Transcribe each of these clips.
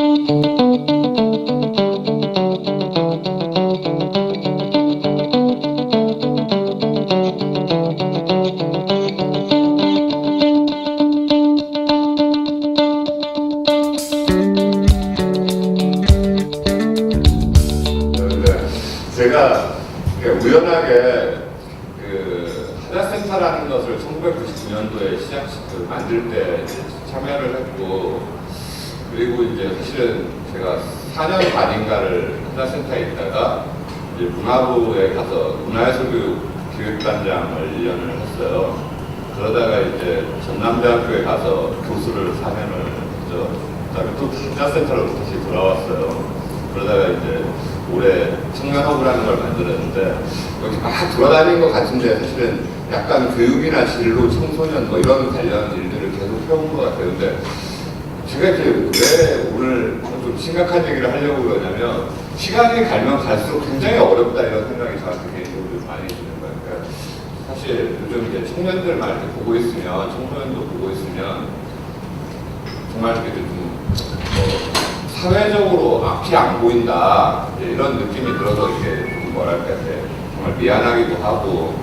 네, 그러다가 이제 올해 청년허브라는 걸 만들었는데 여기 막 돌아다닌 것 같은데 사실은 약간 교육이나 진로, 청소년 뭐 이런 관련 일들을 계속 해온 것 같아요. 근데 제가 이제 왜 오늘 좀 심각한 얘기를 하려고 그러냐면 시간이 가면 갈수록 굉장히 어렵다 이런 생각이 저한테 개인적으로 좀 많이 드는 거예요. 그러니까 사실 요즘 이제 청년들 말 이렇게 보고 있으면 청소년도 보고 있으면 정말 이렇게 좀 뭐, 사회적으로 앞이 안 보인다 이런 느낌이 들어서 좀 뭐랄까 정말 미안하기도 하고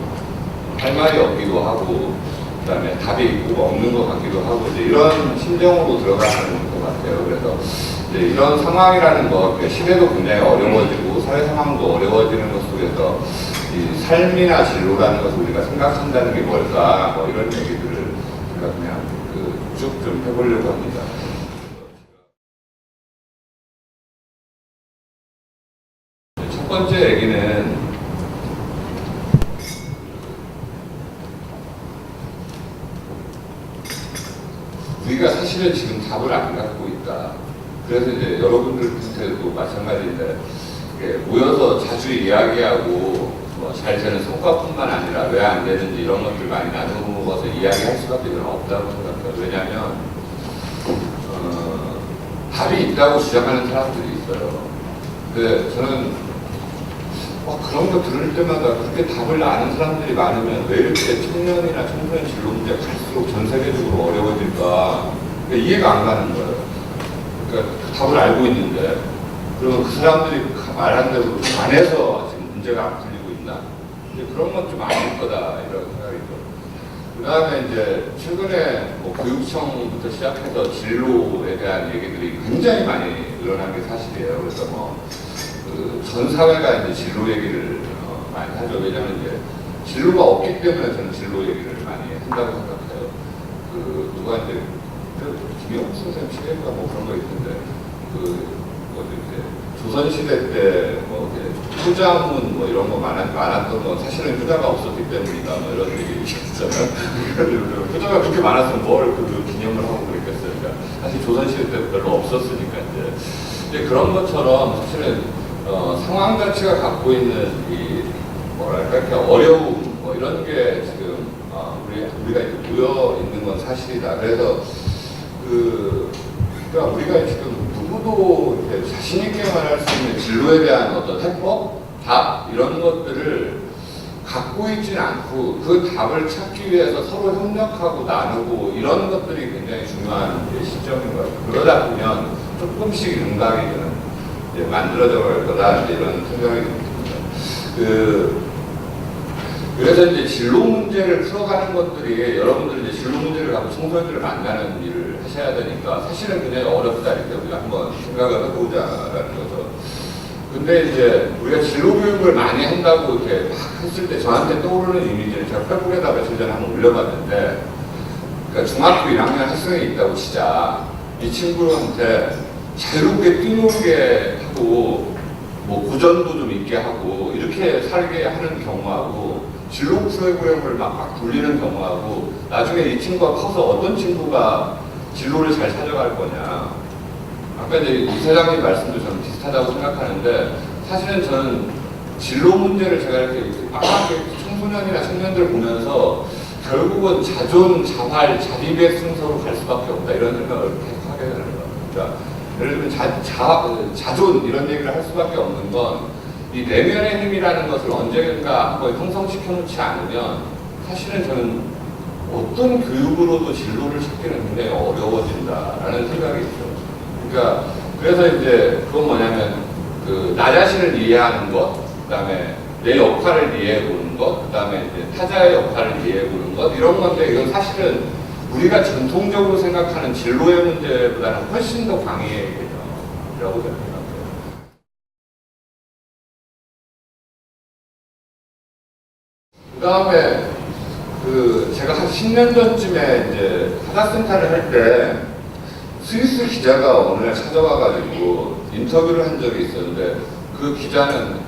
할 말이 없기도 하고 그다음에 답이 없는 것 같기도 하고 이제 이런 심정으로 들어가는 것 같아요. 그래서 이제 이런 상황이라는 거 그러니까 시대도 굉장히 어려워지고 사회 상황도 어려워지는 것 속에서 이 삶이나 진로라는 것을 우리가 생각한다는 게 뭘까 뭐 이런 얘기들을 제가 그냥 그 쭉 좀 해보려고 합니다. 첫 번째 얘기는 우리가 사실은 지금 답을 안 갖고 있다. 그래서 이제 여러분들한테도 마찬가지인데 이렇게 모여서 자주 이야기하고 뭐잘 되는 성과뿐만 아니라 왜 안 되는지 이런 것들 많이 나누어서 이야기할 수밖에 없다고 생각해요. 왜냐하면 어, 답이 있다고 주장하는 사람들이 있어요. 근데 저는 어, 그런 거 들을 때마다 그렇게 답을 아는 사람들이 많으면 왜 이렇게 청년이나 청소년 진로 문제가 갈수록 전 세계적으로 어려워질까 그러니까 이해가 안 가는 거예요. 그러니까 그 답을 알고 있는데 그러면 그 사람들이 말한 대로 안 해서 지금 문제가 안 풀리고 있나? 이제 그런 건 좀 아닐 거다 이런 생각이 들어요. 그 다음에 이제 최근에 뭐 교육청부터 시작해서 진로에 대한 얘기들이 굉장히 많이 늘어난 게 사실이에요. 그래서 뭐, 그 전 사회가 이제 진로 얘기를 어, 많이 하죠. 왜냐하면 이제 진로가 없기 때문에 저는 진로 얘기를 많이 한다고 생각해요. 그 누가 이제 그 김영수 선생님 시대인가 뭐 그런 거 있는데 그 뭐지 이제 조선 시대 때뭐 효자문 뭐 이런 거 많았, 많았던 건 사실은 효자가 없었기 때문이다 뭐 이런 얘기 있잖아요. 효자가 그렇게 많았으면 뭘그 기념을 하고 그랬겠어요. 그러니까 사실 조선 시대 때 별로 없었으니까 이제 그런 것처럼 사실은 어, 상황 자체가 갖고 있는 이 뭐랄까 이렇게 어려움 뭐 이런 게 지금 어, 우리 우리가 이제 모여 있는 건 사실이다. 그래서 그 그러니까 우리가 지금 누구도 이렇게 자신 있게 말할 수 있는 진로에 대한 어떤 해법, 답 이런 것들을 갖고 있지는 않고 그 답을 찾기 위해서 서로 협력하고 나누고 이런 것들이 굉장히 중요한 시점인 것 같아요. 그러다 보면 조금씩 응답이 좀 이제 만들어져 갈 거다 이런 생각이 듭니다. 그 그래서 이제 진로 문제를 풀어가는 것들이 여러분들 이제 진로 문제를 갖고 청소년들을 만나는 일을 하셔야 되니까 사실은 굉장히 어렵다 이렇게 우리가 한번 생각을 해보자라는 거죠. 근데 이제 우리가 진로 교육을 많이 한다고 이렇게 막 했을 때 저한테 떠오르는 이미지를 제가 페북에다 며칠 전에 한번 올려봤는데 그러니까 중학교 1학년 학생이 있다고 치자 이 친구한테 자유롭게 뛰놀게 하고 뭐 고전도 좀 있게 하고 이렇게 살게 하는 경우하고 진로 프로그램을 막, 막 돌리는 경우하고 나중에 이 친구가 커서 어떤 친구가 진로를 잘 찾아갈 거냐. 아까 이제 이 사장님 말씀도 저는 비슷하다고 생각하는데 사실은 저는 진로 문제를 제가 이렇게 빡빡하게 청소년이나 청년들 보면서 결국은 자존, 자활, 자립의 순서로 갈 수밖에 없다 이런 생각을 계속 하게 되는 거예요. 그러니까 예를 들면 자, 자, 자존 이런 얘기를 할 수밖에 없는 건 이 내면의 힘이라는 것을 언젠가 한번 형성시켜 놓지 않으면 사실은 저는 어떤 교육으로도 진로를 찾기는 굉장히 어려워진다라는 생각이 있어요. 그러니까 그래서 이제 그건 뭐냐면 그 나 자신을 이해하는 것, 그다음에 내 역할을 이해해 보는 것, 그다음에 이제 타자의 역할을 이해해 보는 것 이런 건데 이건 사실은 우리가 전통적으로 생각하는 진로의 문제보다는 훨씬 더 강해 라고 생각해요. 그 다음에 그 제가 한 10년 전쯤에 이제 하다센터를 할 때 스위스 기자가 날 찾아와가지고 인터뷰를 한 적이 있었는데 그 기자는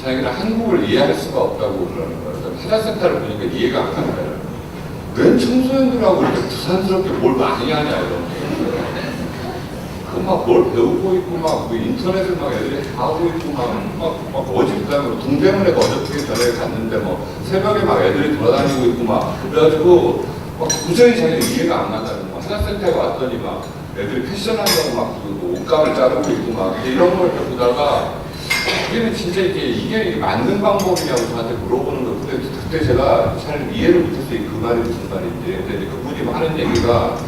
자기는 한국을 이해할 수가 없다고 그러는 거예요. 그래서 하다센터를 보니까 이해가 안 거예요. 웬 청소년들하고 이렇게 부산스럽게 뭘 많이 하냐 이런 그 막뭘 배우고 있고 막그 인터넷을 막 애들이 다 하고 있고 막막 막 그다음에 동대문에 어저께 전에 갔는데 뭐 새벽에 막 애들이 돌아다니고 있고 막 그래가지고 막 도저히 자기는 이해가 안 간다는 거 하나센터에 왔더니 막 애들이 패션한다고 막 그 옷감을 자르고 있고 막 이런 걸 보다가 이게는 진짜 이게 이게 맞는 방법이냐고 저한테 물어보는 거 근데 그때 제가 잘 이해를 못했어요. 그 말이 무슨 말인지. 근데 그분이 하는 얘기가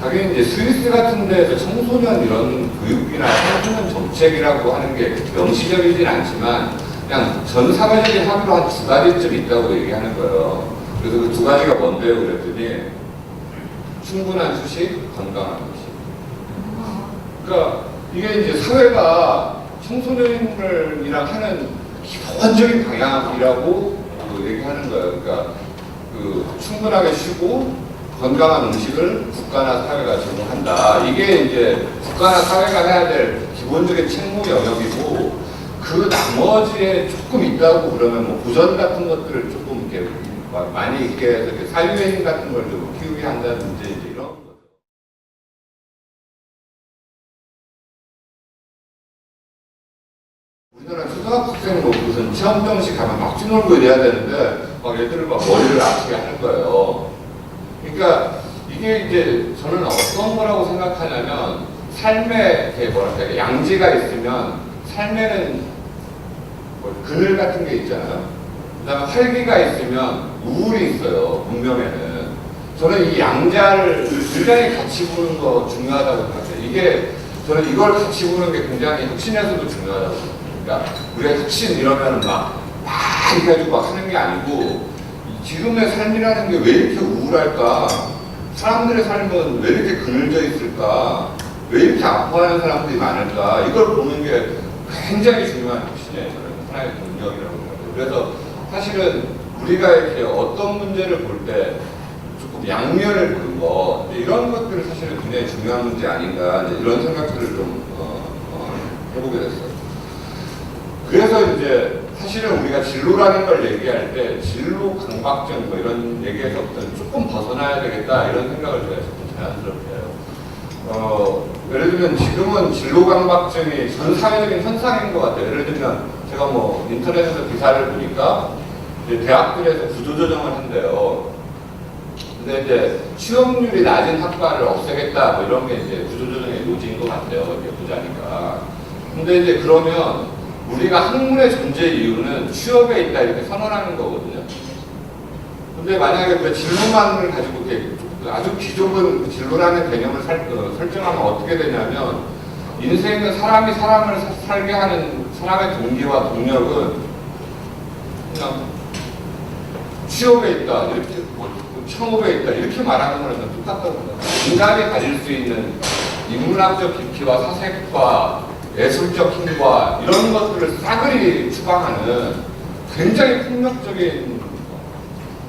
자기는 이제 스위스 같은 데에서 청소년 이런 교육이나 청소년 정책이라고 하는 게 명시적이진 않지만 그냥 전 사회적인 합의로 한 두 가지쯤 있다고 얘기하는 거예요. 그래서 그 두 가지가 뭔데요? 그랬더니 충분한 휴식, 건강한 휴식. 그러니까 이게 이제 사회가 청소년이랑 하는 기본적인 방향이라고 그 얘기하는 거예요. 그러니까 그 충분하게 쉬고 건강한 음식을 국가나 사회가 제공한다. 이게 이제 국가나 사회가 해야 될 기본적인 책무 영역이고 그 나머지에 조금 있다고 그러면 뭐 고전 같은 것들을 조금 이렇게 많이 있게 해서 사유의 힘 같은 걸 좀 키우게 한다든지 이제 이런 거죠. 우리나라 뭐 가면 막 뛰놀고 이래야 되는데 막 애들을 막 머리를 아프게 하는 거예요. 그러니까 이게 이제 저는 어떤 거라고 생각하냐면 삶에 뭐랄까 양지가 있으면 삶에는 뭐 그늘 같은 게 있잖아요. 그다음에 활기가 있으면 우울이 있어요. 문명에는. 저는 이 양자를 굉장히 같이 보는 거 중요하다고 생각해요. 이게 저는 이걸 같이 보는 게 굉장히 혁신에서도 중요하다고 생각해요. 그러니까 우리가 혁신 이러면 막, 막 이렇게 해가지고 막 하는 게 아니고 이 지금의 삶이라는 게 왜 이렇게 우울할까? 사람들의 삶은 왜 이렇게 그늘져 있을까? 왜 이렇게 아파하는 사람들이 많을까? 이걸 보는 게 굉장히 중요한 혁신이에요. 저는 하나의 능력이라고 생각해요. 그래서 사실은 우리가 이렇게 어떤 문제를 볼 때 조금 양면을 보는 거 이런 것들을 사실은 굉장히 중요한 문제 아닌가 이런 생각들을 좀 어, 어, 해보게 됐어요. 그래서 이제 사실은 우리가 진로라는 걸 얘기할 때 진로 강박증 뭐 이런 얘기에서부터 조금 벗어나야 되겠다 이런 생각을 제가 조금 자연스럽게 해요. 어, 예를 들면 지금은 진로 강박증이 전 사회적인 현상인 것 같아요. 예를 들면 제가 뭐 인터넷에서 기사를 보니까 이제 대학들에서 구조조정을 한대요. 근데 이제 취업률이 낮은 학과를 없애겠다 뭐 이런 게 이제 구조조정의 요지인 것 같아요. 이렇게 보자니까. 근데 이제 그러면 우리가 학문의 존재 이유는 취업에 있다 이렇게 선언하는 거거든요. 근데 만약에 그 진로만을 가지고 이렇게 아주 기존은 그 진로라는 개념을 살, 어, 설정하면 어떻게 되냐면 인생은 사람이 사람을 사- 살게 하는 사람의 동기와 동력은 그냥 취업에 있다 이렇게 뭐, 창업에 있다 이렇게 말하는 거랑 똑같다고. 인간이 가질 수 있는 인문학적 깊이와 사색과 예술적 힘과 이런 것들을 싸그리 추방하는 굉장히 폭력적인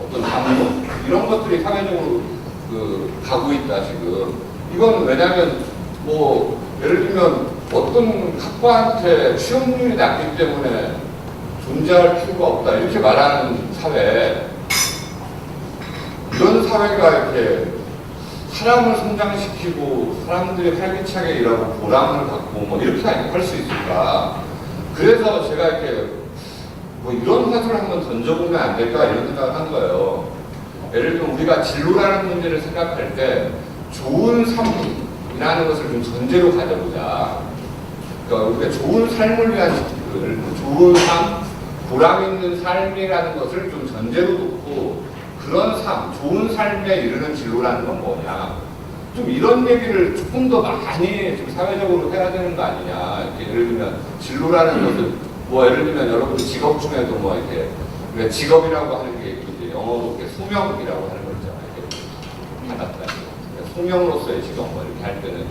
어떤 담론 이런 것들이 사회적으로 그 가고 있다 지금. 이건 왜냐하면 뭐 예를 들면 어떤 학과한테 취업률이 낮기 때문에 존재할 필요가 없다 이렇게 말하는 사회. 이런 사회가 이렇게 사람을 성장시키고 사람들이 활기차게 일하고 보람을 갖고 뭐 이렇게 할 수 있을까? 그래서 제가 이렇게 뭐 이런 화두를 한번 던져보면 안 될까? 이런 생각을 한 거예요. 예를 들면 우리가 진로라는 문제를 생각할 때 좋은 삶이라는 것을 좀 전제로 가져보자. 그러니까 우리가 좋은 삶을 위한 좋은 삶, 보람 있는 삶이라는 것을 좀 전제로 놓고 그런 삶, 좋은 삶에 이르는 진로라는 건 뭐냐? 좀 이런 얘기를 조금 더 많이 좀 사회적으로 해야 되는 거 아니냐. 예를 들면 진로라는 것은 뭐 예를 들면 여러분 직업 중에도 뭐 이렇게 우리가 직업이라고 하는 게 이제 영어로 소명이라고 하는 거 있잖아요. 받았다. 그러니까 소명으로서의 직업 뭐 이렇게 할 때는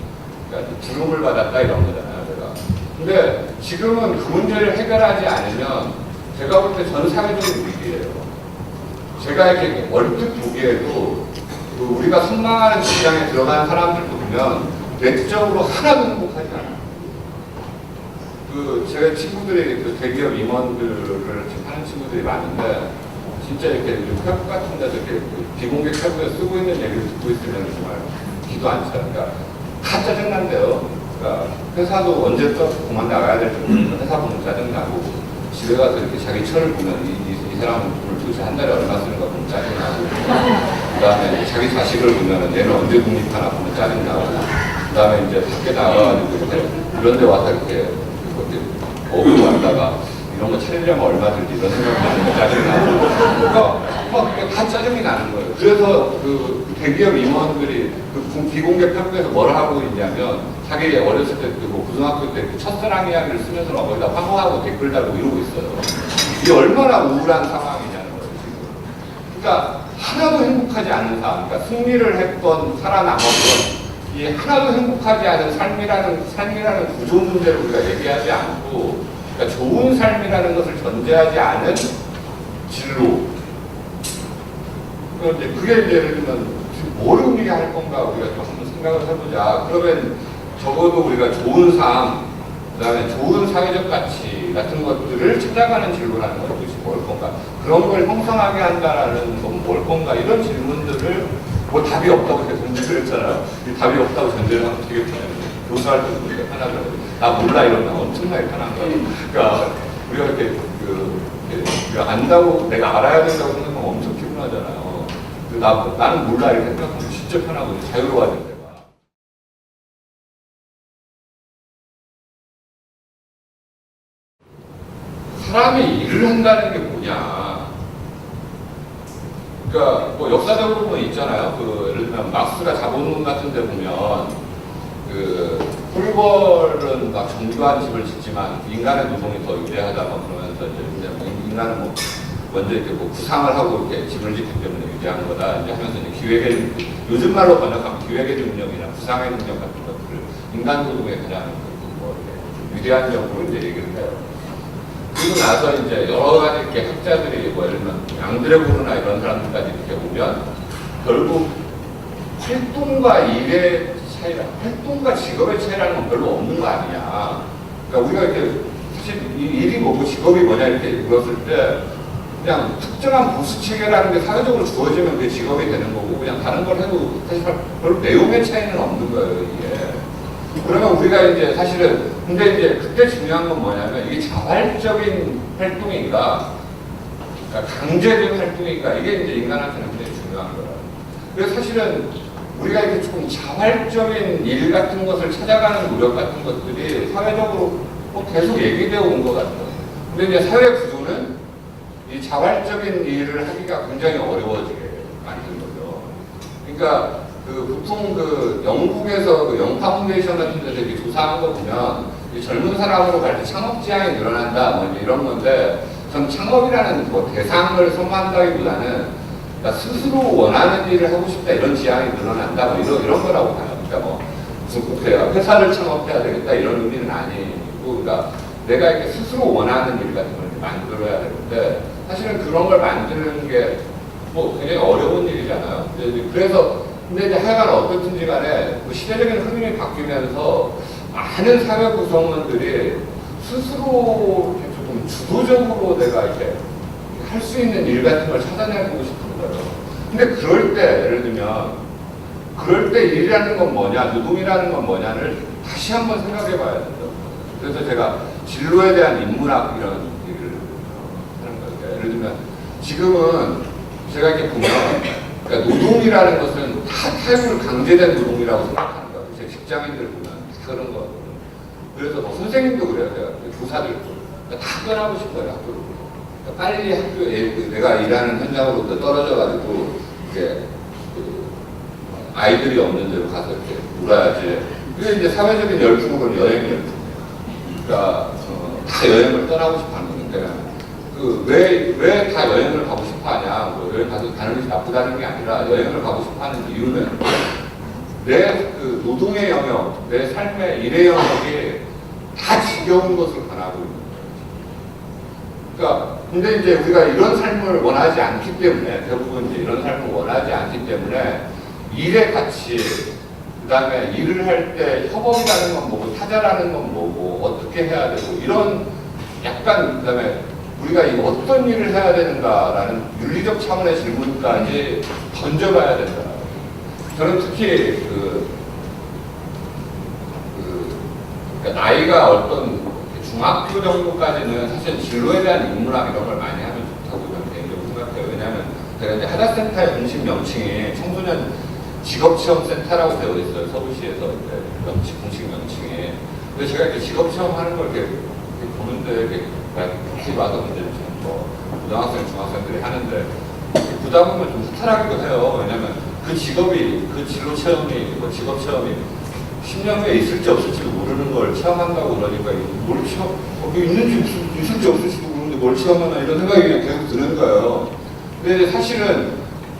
그러니까 부름을 받았다 이런 거잖아요. 제가. 근데 지금은 그 문제를 해결하지 않으면 제가 볼 때 전 사회적인 위기예요. 제가 이렇게 얼핏 보기에도 그 우리가 선망하는 직장에 들어간 사람들 보면 내적으로 하나도 행복하지 않아요. 그 제가 친구들이 그 대기업 임원들을 하는 친구들이 많은데 진짜 이렇게 회국 같은 데서 이렇게 그 비공개 회국에 쓰고 있는 얘기를 듣고 있으면 정말 기도 안 차요. 그러니까 다 짜증난대요. 그러니까 회사도 언제 또 그만 나가야 될지 모르니까 회사 보면 짜증나고 집에 가서 이렇게 자기 철을 보면 이, 이, 이 사람은 도대체 한 달에 얼마 쓰는가 보면 짜증나고 그 다음에 자기 자식을 보면 얘는 언제 독립하나 보면 짜증나고 그 다음에 이제 밖에 나가가지고 이렇게 이런 데 와서 이렇게 어구 왔다가 이런 거 차리려면 얼마 들지 이런 생각하면 짜증나고 그러니까 막 이게 다 짜증이 나는 거예요. 그래서 그 대기업 임원들이 그 공- 비공개 평가에서 뭘 하고 있냐면 자기 어렸을 때그 고등학교 때 그 첫사랑 이야기를 쓰면서 막 거기다 황호하고 댓글 달고 이러고 있어요. 이게 얼마나 우울한 지금. 그러니까 하나도 행복하지 않은 삶, 그러니까 승리를 했던 살아남았던 이 하나도 행복하지 않은 삶이라는 삶이라는 구조 문제를 우리가 얘기하지 않고, 그러니까 좋은 삶이라는 것을 전제하지 않은 진로. 그게 이제 예를 들면 뭘 의미할 건가 우리가 좀 한번 생각을 해보자. 그러면 적어도 우리가 좋은 삶, 그다음에 좋은 사회적 가치 같은 것들을 찾아가는 진로라는 것이 뭘 건가? 그런 걸 형성하게 한다라는 건 뭘 건가? 이런 질문들을 뭐 답이 없다고 계속 전제를 했잖아요. 이 답이 없다고 전제를 하면 되게 편해요. 교수할 때도 우리가 편하더라고요. 나 몰라 이러면 엄청나게 편한 거예요. 그러니까 우리가 이렇게 그 이렇게 안다고 내가 알아야 된다고 생각하면 엄청 피곤하잖아요. 그 나, 나는 몰라 이렇게 생각하면 진짜 편하고 자유로워져 내가. 사람이 일을 한다는 게 뭐냐. 그러니까 뭐 역사적으로 보면 있잖아요. 그 예를 들면 막스가 자본론 같은 데 보면 그 폴벌은 막 정교한 집을 짓지만 인간의 노동이 더 유리하다 뭐 그러면서 이제 뭐 인간은 뭐 먼저 이렇게 뭐 구상을 하고 이렇게 집을 짓기 때문에 유리한 거다 이제 하면서 이제 기획의 요즘 말로 번역하면 기획의 능력이나 구상의 능력 같은 것들을 인간 노동에 가장 이렇게 유리한 점으로 이제 얘기를 해요. 그리고 나서 이제 여러 가지 이렇게 학자들이 뭐 예를 들면 양드레고르나 이런 사람들까지 이렇게 보면 결국 활동과 일의 차이라 활동과 직업의 차이라는 건 별로 없는 거 아니냐. 그러니까 우리가 이렇게 사실 이 일이 뭐고 직업이 뭐냐 이렇게 물었을 때 그냥 특정한 보수 체계라는 게 사회적으로 주어지면 그게 직업이 되는 거고 그냥 다른 걸 해도 사실 별로 내용의 차이는 없는 거예요 이게. 그러면 우리가 이제 사실은 근데 이제 그때 중요한 건 뭐냐면 이게 자발적인 활동인가 그러니까 강제된 활동인가 이게 이제 인간한테는 굉장히 중요한 거예요. 그래서 사실은 우리가 이렇게 조금 자발적인 일 같은 것을 찾아가는 노력 같은 것들이 사회적으로 뭐 계속 얘기되어 온 것 같아요. 근데 이제 사회 구조는 이 자발적인 일을 하기가 굉장히 어려워지게 만든 거죠. 그러니까 그 보통 그 영국에서 그 영파운데이션 같은 데서 이렇게 조사한 거 보면 이 젊은 사람으로 갈 때 창업 지향이 늘어난다 뭐 이런 건데 전 창업이라는 뭐 대상을 선호한다기보다는 그러니까 스스로 원하는 일을 하고 싶다 이런 지향이 늘어난다 뭐 이런 이런 거라고 봐요. 그러니까 뭐 무슨 꼭 회사- 회사를 창업해야 되겠다 이런 의미는 아니고 그러니까 내가 이렇게 스스로 원하는 일 같은 걸 만들어야 되는데 사실은 그런 걸 만드는 게 뭐 굉장히 어려운 일이잖아요. 그래서 근데 이제 하여간 어떻든지 간에 그 시대적인 흐름이 바뀌면서 많은 사회 구성원들이 스스로 이렇게 조금 주도적으로 내가 이렇게 할수 있는 일 같은 걸 찾아내보고 싶은 거예요. 근데 그럴 때 예를 들면 그럴 때 일이라는 건 뭐냐, 노동이라는 건 뭐냐를 다시 한번 생각해 봐야 된다. 그래서 제가 진로에 대한 인문학 이런 얘기를 하는 거예요. 예를 들면 지금은 제가 이렇게 보면 그러니까 노동이라는 것은 다 탈구를 강제된 노동이라고 생각하는 거예요. 제 직장인들 보면 다 그런 거거든요. 그래서 뭐 선생님도 그래요. 제가 교사들도 그러니까 다 떠나고 싶어요 학교로. 그러니까 빨리 학교에 그 내가 일하는 현장으로부터 떨어져 가지고 이제 그 아이들이 없는 데로 가서 이렇게 놀아야지. 그게 이제 사회적인 열풍으로는 여행 열풍. 그러니까 어, 다 여행을 떠나고 싶어 하는 건데 그왜왜 다 여행을 가고 싶어 하냐? 뭐 여행 가서 가는 것이 나쁘다는 게 아니라 여행을 가고 싶어 하는 이유는 내 그 노동의 영역, 내 삶의 일의 영역이 다 지겨운 것을 권하고 있는. 그러니까 근데 이제 우리가 이런 삶을 원하지 않기 때문에 대부분 이제 이런 삶을 원하지 않기 때문에 일의 가치, 그 다음에 일을 할 때 협업이라는 건 뭐고 타자라는 건 뭐고 어떻게 해야 되고 이런 약간 그 다음에 우리가 이 어떤 일을 해야 되는가라는 윤리적 차원의 질문까지 던져봐야 된다. 저는 특히 그, 그 그러니까 나이가 어떤 중학교 정도까지는 사실 진로에 대한 인문학 이런 걸 많이 하면 좋다고 저는 개인적으로 생각해요. 왜냐하면 제가 이제 하다센터의 공식 명칭이 청소년 직업체험센터라고 되어 있어요. 서울시에서 명칭, 공식 명칭이. 근데 제가 이렇게 직업체험 하는 걸 이렇게, 이렇게 이렇게 와서 이제 뭐 고등학생, 중학생들이 하는데 보면 좀 후탈하기도 해요. 왜냐면 그 직업이, 그 진로 체험이, 뭐 직업 체험이 10년 후에 있을지 없을지도 모르는 걸 체험한다고 그러니까 뭘 체험, 어, 있는지 있을지 없을지도 모르는데 뭘 체험하나 이런 생각이 그냥 계속 드는 거예요. 근데 사실은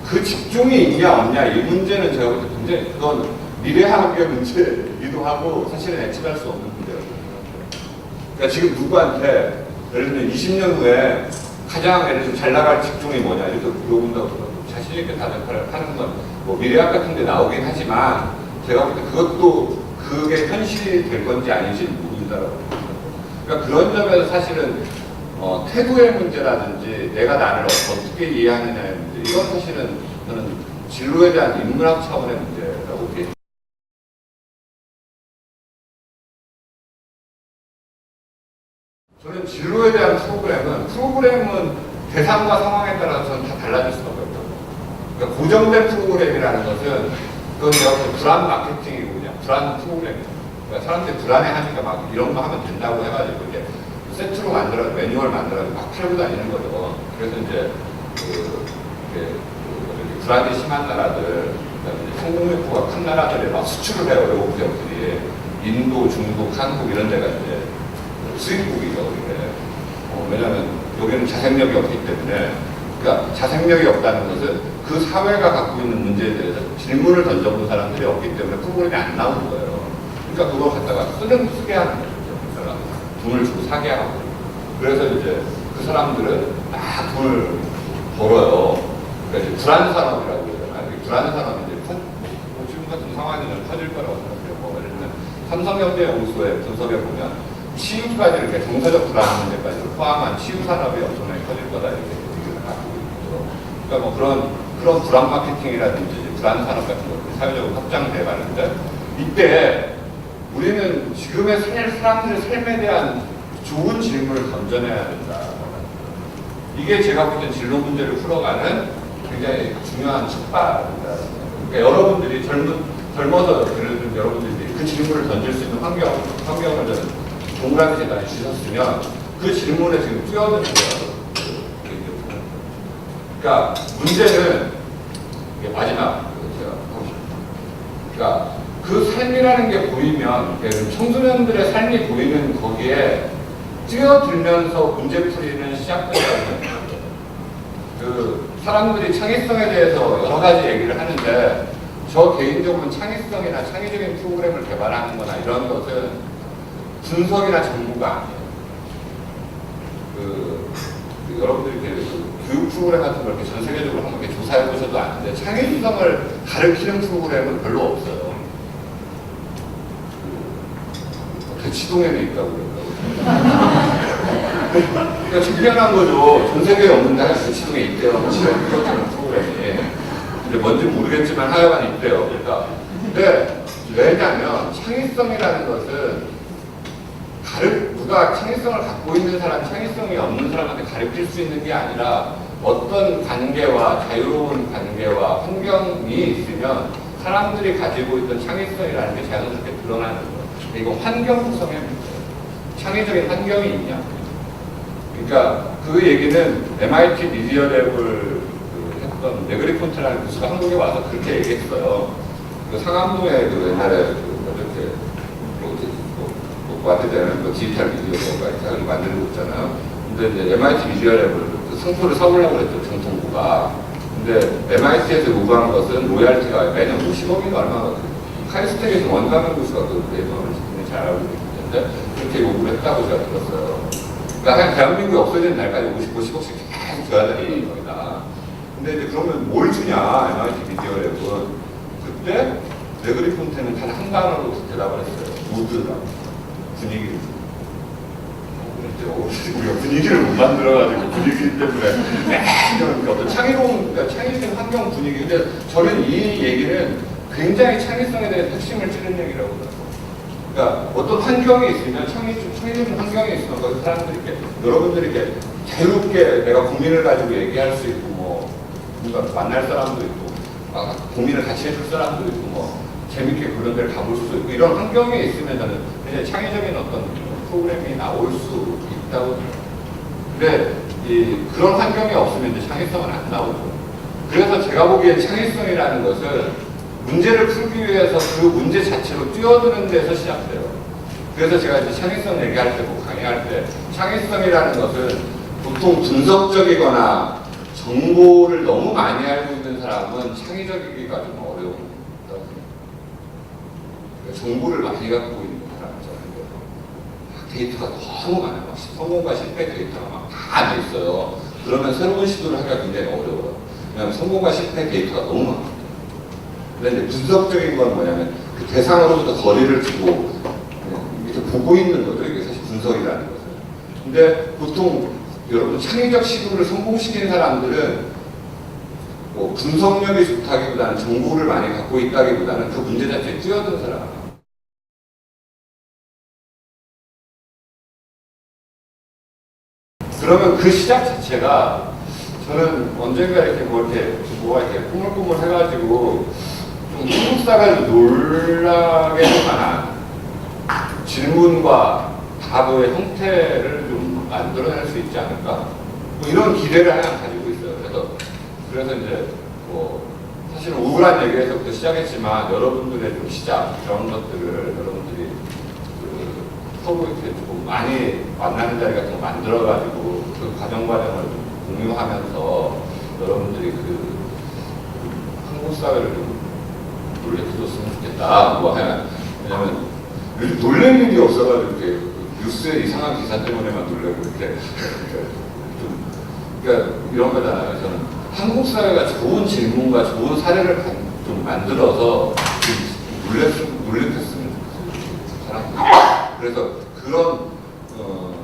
그 직종이 있냐 없냐 이 문제는 제가 볼 때 굉장히 그건 미래학의 문제이기도 하고 사실은 예측할 수 없는. 그러니까 지금 누구한테? 예를 들면 20년 후에 가장 예를 들면 잘 나갈 직종이 뭐냐? 이렇게 물어본다고 그러면 자신 있게 대답을 하는 건 뭐 미래학 같은 데 나오긴 하지만 제가 볼 때 그것도 그게 현실이 될 건지 아닌지 모른다라고. 그러니까 그런 점에서 사실은 어, 태도의 문제라든지 내가 나를 어떻게 이해하느냐의 문제 이건 사실은 저는 진로에 대한 인문학 차원의 문제라고 보 저는 진로에 대한 프로그램은 프로그램은 대상과 상황에 따라서는 다 달라질 수밖에 없다고. 그러니까 고정된 프로그램이라는 것은 그건 볼때 불안 마케팅이고 그냥 불안 프로그램이에요. 그러니까 사람들이 불안해하니까 막 이런 거 하면 된다고 해가지고 이제 세트로 만들어 매뉴얼 만들어서 막 팔고 다니는 거죠. 그래서 이제 그, 그 불안이 심한 나라들, 성공회포가 큰 나라들에 막 수출을 해요 외국 기업들이 인도, 중국, 한국 이런 데가 이제 수입국이죠. 이게. 어, 왜냐하면 여기는 자생력이 없기 때문에 그러니까 자생력이 없다는 것은 그 사회가 갖고 있는 문제에 대해서 질문을 던져본 사람들이 없기 때문에 프로그램이 안 나오는 거예요. 그러니까 그걸 갖다가 쓰는 쓰게 하는 거죠. 그러니까 돈을 주고 사게 하고. 그래서 이제 그 사람들은 막 돈을 벌어요. 그러니까 불안 산업이라고 그러잖아요. 이 불안 산업이 이제 커- 뭐 지금 같은 상황에는 커질 거라고 생각해요. 뭐 예를 들면 삼성현대연구소의 분석에 보면 치유까지 이렇게 정서적 불안 문제까지 포함한 치유 산업이 엄청나게 커질 거다 이렇게 얘기를 하고 있죠. 그러니까 뭐 그런 그런 불안 마케팅이라든지 불안 산업 같은 것들이 사회적으로 확장돼 가는데 이때 우리는 지금의 살, 사람들의 삶에 대한 좋은 질문을 던져내야 된다. 이게 제가 볼 땐 진로 문제를 풀어가는 굉장히 중요한 첫발입니다. 그러니까 여러분들이 젊은, 젊어서 예를 들면 여러분들이 그 질문을 던질 수 있는 환경, 환경을 좀 동그라미 재단에 주셨으면 그 질문에 지금 뛰어드는 거예요. 그러니까 문제는 마지막 제가. 그러니까 그 삶이라는 게 보이면 들면 청소년들의 삶이 보이는 거기에 뛰어들면서 문제풀이는 시작된다는 그 사람들이 창의성에 대해서 여러 가지 얘기를 하는데 저 개인적으로는 창의성이나 창의적인 프로그램을 개발하는 거나 이런 것은 분석이나 정보가 아니에요. 그, 그 여러분들이 그 교육 프로그램 같은 걸 이렇게 전 세계적으로 한번 이렇게 조사해 보셔도 아는데 창의성을 가르치는 프로그램은 별로 없어요. 그, 대치동에는 있다고 그러더라고요. 그러니까 신기한 거죠. 전 세계에 없는데 하여간 대치동에 있대요. 그런 프로그램이. 근데 뭔지 모르겠지만 하여간 있대요. 그러니까. 근데 왜냐면 창의성이라는 것은 가르, 누가 창의성을 갖고 있는 사람, 창의성이 없는 사람한테 가르칠 수 있는 게 아니라 어떤 관계와 자유로운 관계와 환경이 있으면 사람들이 가지고 있던 창의성이라는 게 자연스럽게 드러나는 거예요. 이거 환경 구성의 문제예요. 창의적인 환경이 있냐. 그러니까 그 얘기는 MIT 미디어 랩을 그 했던 네그리 폰트라는 교수가 한국에 와서 그렇게 얘기했어요. 그 상암동에 그 옛날에 그 와드되는 그 디지털 미디어가 이렇게 만들고 있잖아요. 근데 이제 MIT 미디어랩을 그 상표를 사보려고 그랬죠, 정통부가. 근데 MIT에서 요구한 것은 로얄티가 매년 50억인가 얼마가 카이스텍에서 원가면 교수가 그 내용을 굉장히 잘 알고 있는데 그렇게 요구를 했다고 제가 들었어요. 그러니까 한 대한민국이 없어지는 날까지 50, 50억씩 계속 줘야 되는 겁니다. 근데 이제 그러면 뭘 주냐, MIT 미디어랩은. 그때 레그리 폰테는 단 한 단어로 대답을 했어요. 무드라고. 분위기를 우리가 분위기를 못 만들어가지고 분위기 때문에 이런 어떤 창의로운 그러니까 창의적인 환경 분위기 근데 저는 이 얘기는 굉장히 창의성에 대해 핵심을 찌른 얘기라고 봐요. 그러니까 어떤 환경이 있으면 창의, 창의적인 환경이 있으면 거기 여러분들이 이렇게 자유롭게 내가 고민을 가지고 얘기할 수 있고 뭐 뭔가 만날 사람도 있고 아, 고민을 같이 해줄 사람도 있고 뭐 재밌게 그런 데를 가볼 수도 있고 이런 환경에 있으면 저는 굉장히 창의적인 어떤 프로그램이 나올 수 있다고. 근데 이 그런 환경이 없으면 이제 창의성은 안 나오죠. 그래서 제가 보기엔 창의성이라는 것은 문제를 풀기 위해서 그 문제 자체로 뛰어드는 데서 시작돼요. 그래서 제가 이제 창의성 얘기할 때, 뭐 강의할 때, 창의성이라는 것은 보통 분석적이거나 정보를 너무 많이 알고 있는 사람은 창의적이기가 좀 어려운 거다고 생각해요. 정보를 많이 갖고 있는. 데이터가 너무 많아요. 막 성공과 실패 데이터가 막다돼 있어요. 그러면 새로운 시도를 하기가 굉장히 어려워요. 왜냐하면 성공과 실패 데이터가 너무. 근데 이제 분석적인 건 뭐냐면 그 대상으로부터 거리를 두고 그냥 이렇게 보고 있는 거죠. 이게 사실 분석이라는 것은. 근데 보통 여러분 창의적 시도를 성공시키는 사람들은 뭐 분석력이 좋다기보다는 정보를 많이 갖고 있다기보다는 그 문제 자체에 뛰어든 사람. 그러면 그 시작 자체가 저는 언젠가 이렇게 뭐 이렇게 뭐가 이렇게 꾸물꾸물 해가지고 좀 사회를 놀라게 할 만한 질문과 답의 형태를 좀 만들어낼 수 있지 않을까? 뭐 이런 기대를 하나 가지고 있어요. 그래서 그래서 이제 뭐 사실은 우울한 얘기에서부터 시작했지만 여러분들의 좀 시작 이런 것들을 여러분들이 그 서로 이렇게 조금 많이 만나는 자리 같은 거 만들어가지고 그 과정 과정을 좀 공유하면서 여러분들이 그 한국 사회를 좀 놀래켜줬으면 좋겠다. 뭐 해. 왜냐면 놀랄 일이 없어가지고 이렇게 그 뉴스에 이상한 기사 때문에만 놀래고 이렇게 좀 그러니까 이런 거잖아요. 저는 한국 사회가 좋은 질문과 좋은 사례를 가- 좀 만들어서 좀 놀랬으면 놀랬으면 좋겠어요. 사람들이. 그래서 그런 어,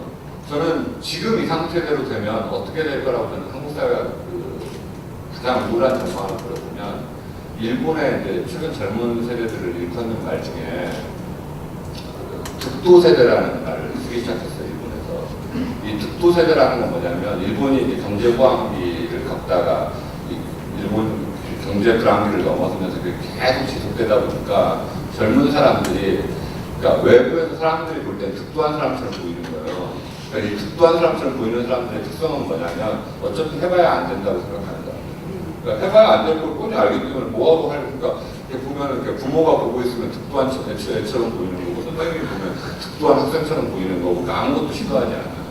저는 지금 이 상태대로 되면 어떻게 될 거라고 저는 한국 사회가 그 가장 우울한 전망을 들어보면 일본의 이제 최근 젊은 세대들을 일컫는 말 중에 그 득도 세대라는 말을 쓰기 시작했어요 일본에서. 이 득도 세대라는 건 뭐냐면 일본이 경제 호황기를 겪다가 이 일본 경제 불황기를 넘어서면서 계속 지속되다 보니까 젊은 사람들이 그러니까 외부에서 사람들이 볼때 득도한 사람처럼 보이는 거예요. 그러니까 이 득도한 사람처럼 보이는 사람들의 특성은 뭐냐면 어차피 해봐야 안 된다고 사람. 그러니까 해봐야 안 될 걸 뻔히 알기 때문에 뭐하고 하니까 이렇게 보면 이렇게 부모가 보고 있으면 애- 애처럼 보이는 거고 선생님이 보면 득도한 학생처럼 보이는 거고 그러니까 아무것도 시도하지 않아요.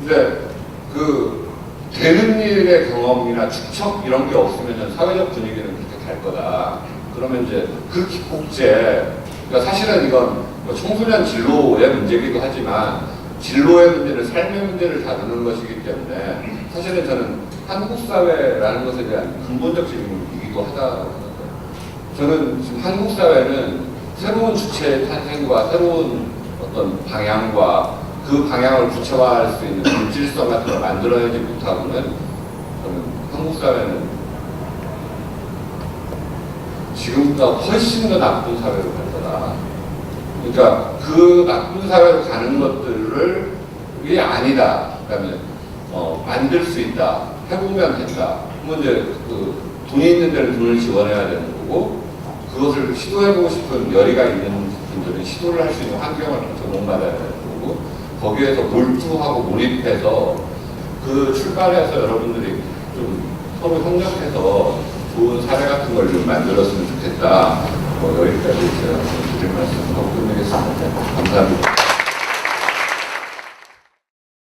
근데 그 되는 일의 경험이나 축척 이런 게 없으면 사회적 분위기는 그렇게 갈 거다. 그러면 이제 그 기폭제, 그러니까 사실은 이건 뭐 청소년 진로의 문제이기도 하지만 진로의 문제를 삶의 문제를 다루는 것이기 때문에 사실은 저는 한국 사회라는 것에 대한 근본적 질문이기도 하다고 생각해요. 저는 지금 한국 사회는 새로운 주체의 탄생과 새로운 어떤 방향과 그 방향을 구체화할 수 있는 물질성 같은 걸 만들어내지 못하고는 저는 한국 사회는 지금보다 훨씬 더 나쁜 사회로 갈 거다. 그러니까 그 나쁜 사회로 가는 것들을 이게 아니다. 그다음에 어, 만들 수 있다. 해보면 된다. 그러면 이제 그 돈이 있는 데는 돈을 지원해야 되는 거고 그것을 시도해보고 싶은 열의가 있는 분들은 시도를 할 수 있는 환경을 제공받아야 되는 거고 거기에서 몰두하고 몰입해서 그 출발해서 여러분들이 좀 서로 협력해서 좋은 사례 같은 걸 좀 만들었으면 좋겠다. 뭐 여기까지 제가 드릴 말씀 하고 끝내겠습니다. 감사합니다.